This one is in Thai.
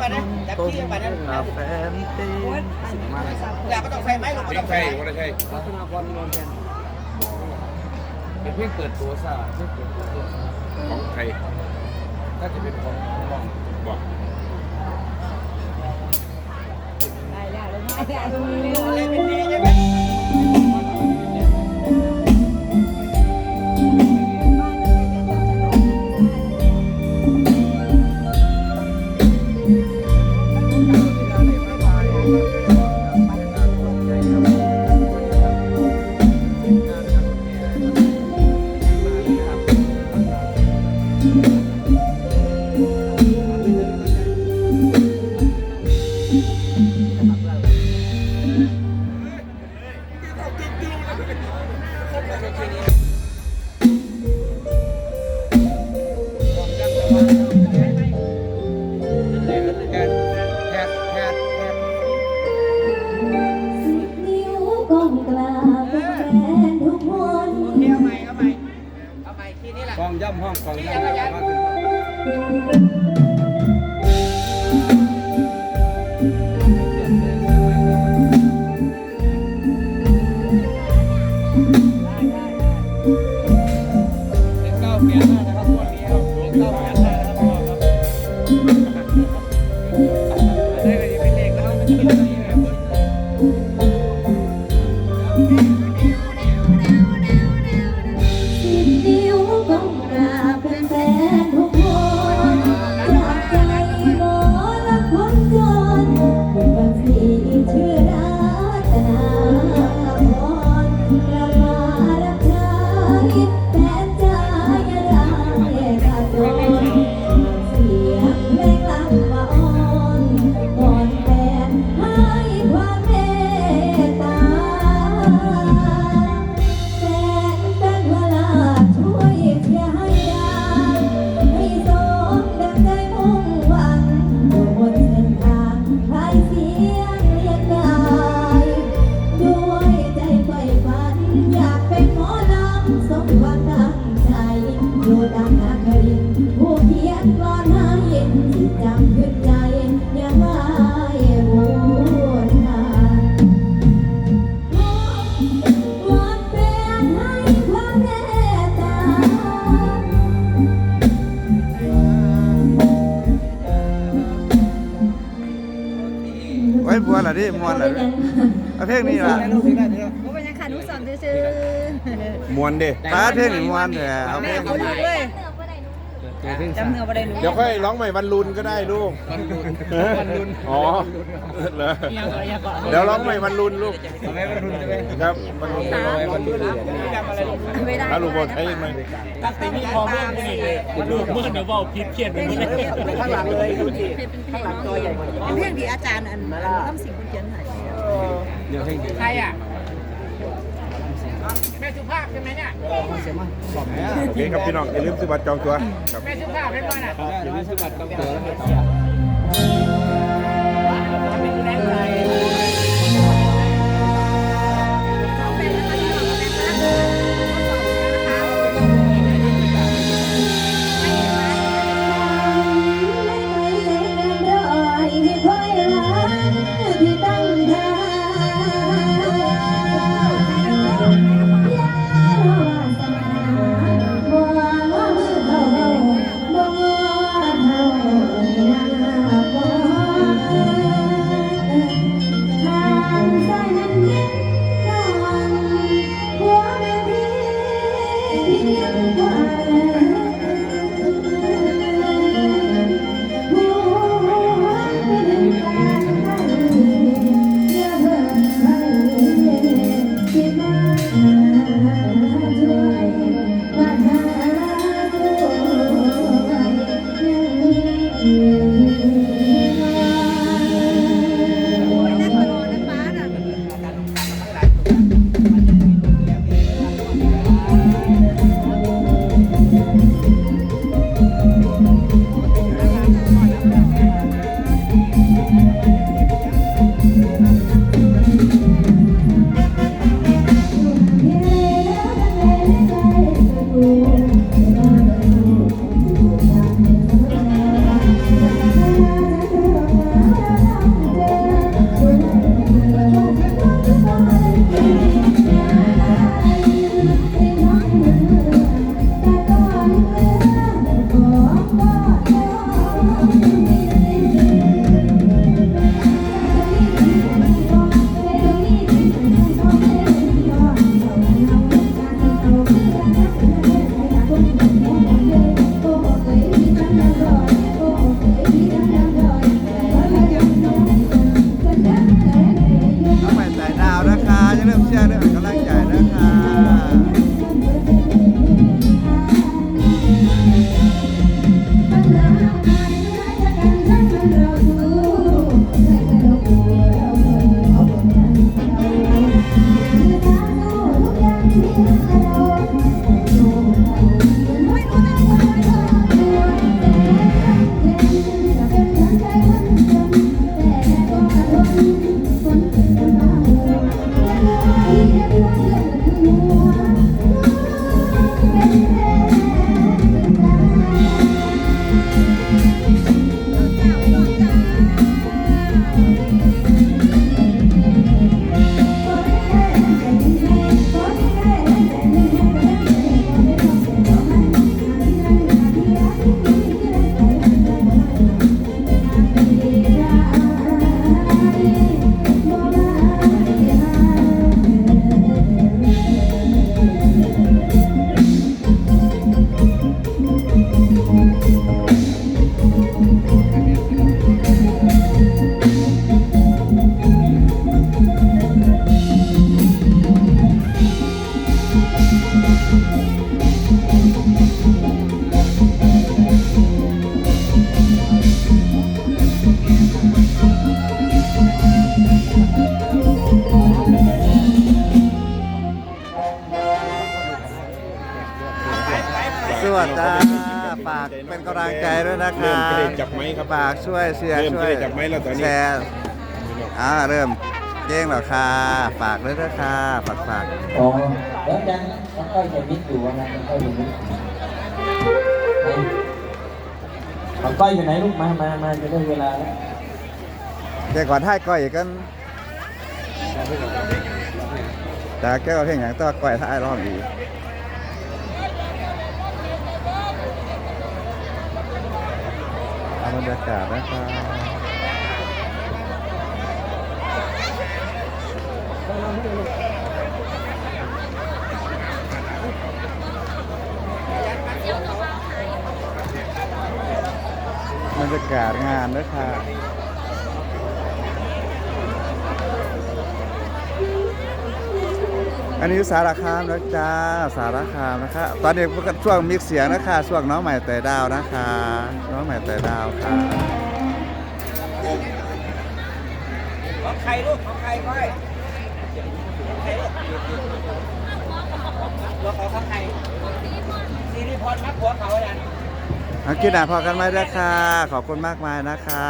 ไปนะจับขี้ไปนะกาแฟเต้สิมาอยากก็ต้องใส่ไม้ลงก็ไม่ต้องใช่ใส่ไม่ใช่ลักษณะพรนนท์แทนเป็นเพลงเปิดตัวซะเพลงเปิดตัวของใครน่าจะเป็นของบ้องบอกเลยเป็นดีใช่ไมกราบเป็นแฟนทุกคนโอเคเอาใหม่เอาใหม่เอาใหม่ทีนี้แหละกองย่ำห้องกองย่ำมาถึง สิ วามตั้งใจอยู่ดังนาครินผู้เขียนกลอนให้ที่จำขึ้นใจยังไม่รู้ทาวอนเป็นให้ความเมตตาไว้บัวล่ะดิมวนล่ะเอาเพลงนี้ล่ะ มวนเด้ตาเพลงนี่มวนเถอะเอาเพลงๆเขาดูเลย จำเนื้อบ่ได้หนูเดี๋ยวค่อยร้องใหม่วันลุนก็ได้ลูกวันลุนวันลุนอ๋อเหรอเดี๋ยวร้องใหม่วันลุนลูกไม่วันลุนใช่ไหมครับวันลุนวันลุนไม่ได้ถ้าลูกบอกใช้ไหมตั้งแต่มีพอเมื่อนี่เลยลูกเมื่อเดี๋ยวว่าพิษเพี้ยนไปหมดเลยข้างหลังเลยดูสิข้างหลังตัวใหญ่กว่าเป็นเพลงดีอาจารย์อันต้องสิ่งคุณเขียนให้เดี๋ยวให้ดูใครอะแม่ สุภาพใช่ไหมเนี่ยโอเคครับพี่น้องอย่าลืมซื้อบัตรจองตัวครับแม่สุภาพเป็นวันอะ อย่าลืมสมัครกับตัวแล้วเป็นแเชื่อเร์ด้วยกำลังใจนะครับ เป็นกำลังใจด้วยนะคเริ่รัมบจะได้จับไหมครับฝากช่วยเชียร์เริ่มช่วจะยได้จับไหมแล้วตอนนี้แชร์อ่าเริ่มเก้งแล้วค่ะฝากด้วยนะค่ะฝากฝากอ๋อแล้วยังแล้วก็ยังมิดอยู่ว่างั้นแล้วก็ยังมิดเอาก้อยอยู่ไหนลูกมามามาจะได้เวลาแล้วแกก่อนท้ายก้อยอีกกันแต่แกก็เพลงอย่างตัวก้อยท้ายร้องอีกเอา บรรยากาศนะครับบรรยากาศงานนะครับ อันนี้สารคามนะจ้าสารคามนะคะตอนนี้ช่วงมิกเสียงนะคะช่วงน้องใหม่แต่ดาวนะคะ น้องใหม่แต่ดาวค่ะของใครลูกของใครก้อยรถเขาของใครซีรีพรมักหัวเขาเลยเอากินอะพอกันไหมนะคะขอบคุณมากมายนะคะ